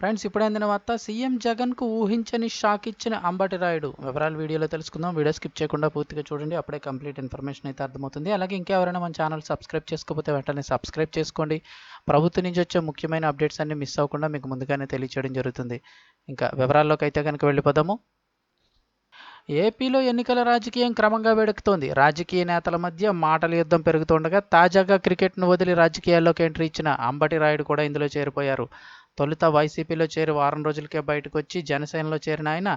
Friends ఇప్పుడు అందిన వార్త సీఎం జగన్కు ఊహించని షాక్ ఇచ్చిన అంబటి రాయుడు. వివరాలు వీడియోలో తెలుసుకుందాం. వీడియో స్కిప్ చేయకుండా పూర్తిగా చూడండి. అప్పుడే కంప్లీట్ ఇన్ఫర్మేషన్ అయితే అర్థమవుతుంది. అలాగే ఇంకెవరైనా మన ఛానల్ సబ్స్క్రైబ్ చేసుకోకపోతే వెంటనే సబ్స్క్రైబ్ చేసుకోండి. ప్రభుత్వం నుంచి వచ్చే ముఖ్యమైన అప్డేట్స్ అన్ని మిస్ అవ్వకుండా మీకు ముందుగానే తెలియచేయడం జరుగుతుంది. ఇంకా వివరాల్లోకి అయితే కనుక వెళ్ళిపోదాము. ఏపీలో ఎన్నికల రాజకీయం క్రమంగా వేడెక్కుతోంది రాజకీయ నేతల మధ్య మాటల యుద్ధం పెరుగుతుండగా తాజాగా క్రికెట్ను వదిలి రాజకీయాల్లోకి ఎంట్రీ ఇచ్చిన అంబటి రాయుడు కూడా ఇందులో చేరిపోయారు. తొలుత వైసీపీలో చేరి వారం రోజులకే బయటకు వచ్చి జనసేనలో చేరిన ఆయన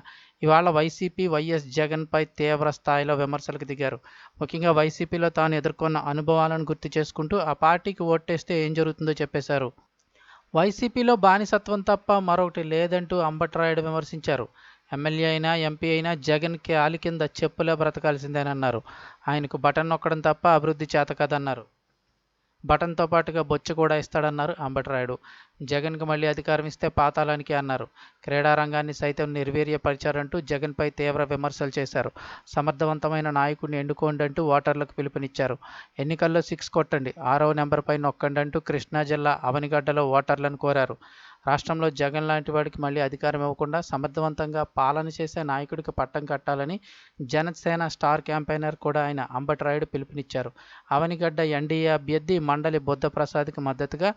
ఇవాళ వైసీపీ వైఎస్ జగన్పై తీవ్ర స్థాయిలో విమర్శలకు దిగారు. ముఖ్యంగా వైసీపీలో తాను ఎదుర్కొన్న అనుభవాలను గుర్తు చేసుకుంటూ ఆ పార్టీకి ఓటేస్తే ఏం జరుగుతుందో చెప్పేశారు. వైసీపీలో బానిసత్వం తప్ప మరొకటి లేదంటూ అంబట్రాయుడు విమర్శించారు. ఎమ్మెల్యే అయినా ఎంపీ అయినా జగన్కి ఆలి కింద చెప్పులే బ్రతకాల్సిందేనన్నారు. ఆయనకు బటన్ నొక్కడం తప్ప అభివృద్ధి చేత కదన్నారు. బటన్తో పాటుగా బొచ్చ కూడా ఇస్తాడన్నారు అంబటరాయుడు. జగన్కు మళ్ళీ అధికారం ఇస్తే పాతాళానికి అన్నారు. క్రీడారంగాన్ని సైతం నిర్వీర్యపరిచారంటూ జగన్పై తీవ్ర విమర్శలు చేశారు. సమర్థవంతమైన నాయకుడిని ఎన్నుకోండి అంటూ ఓటర్లకు పిలుపునిచ్చారు. ఎన్నికల్లో సిక్స్ కొట్టండి. ఆరవ నెంబర్పై నొక్కండి అంటూ కృష్ణా జిల్లా అవనిగడ్డలో ఓటర్లను కోరారు. రాష్ట్రంలో జగన్ లాంటి వాడికి మళ్ళీ అధికారం ఇవ్వకుండా సమర్థవంతంగా పాలన చేసే నాయకుడికి పట్టం కట్టాలని జనసేన స్టార్ క్యాంపెయినర్ కూడా ఆయన అంబటరాయుడు పిలుపునిచ్చారు. అవనిగడ్డ ఎన్డీఏ అభ్యర్థి మండలి బుద్ధప్రసాద్కి మద్దతుగా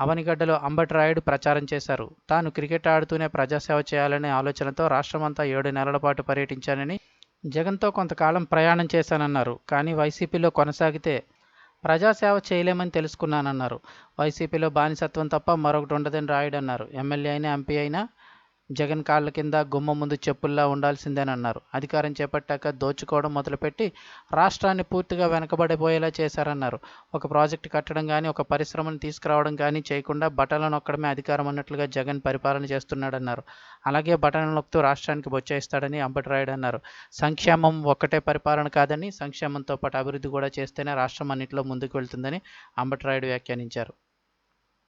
అవనిగడ్డలో అంబటరాయుడు ప్రచారం చేశారు. తాను క్రికెట్ ఆడుతూనే ప్రజాసేవ చేయాలనే ఆలోచనతో రాష్ట్రమంతా ఏడు నెలల పాటు పర్యటించానని జగన్తో కొంతకాలం ప్రయాణం చేశానన్నారు. కానీ వైసీపీలో కొనసాగితే ప్రజాసేవ చేయలేమని తెలుసుకున్నానన్నారు. వైసీపీలో బానిసత్వం తప్ప మరొకటి ఉండదని రాయుడు అన్నారు ఎమ్మెల్యే అయినా ఎంపీ అయినా జగన్ కాళ్ళ కింద గుమ్మ ముందు చెప్పుల్లా ఉండాల్సిందేనన్నారు. అధికారం చేపట్టాక దోచుకోవడం మొదలుపెట్టి రాష్ట్రాన్ని పూర్తిగా వెనకబడిపోయేలా చేశారన్నారు. ఒక ప్రాజెక్టు కట్టడం కానీ ఒక పరిశ్రమను తీసుకురావడం కానీ చేయకుండా బటన్లు నొక్కడమే అధికారం అన్నట్లుగా జగన్ పరిపాలన చేస్తున్నాడన్నారు. అలాగే బటన్లు నొక్కుతూ రాష్ట్రానికి బొచ్చేస్తాడని అంబటిరాయుడు అన్నారు సంక్షేమం ఒక్కటే పరిపాలన కాదని సంక్షేమంతో పాటు అభివృద్ధి కూడా చేస్తేనే రాష్ట్రం అన్నింటిలో ముందుకు వెళ్తుందని అంబటిరాయుడు వ్యాఖ్యానించారు.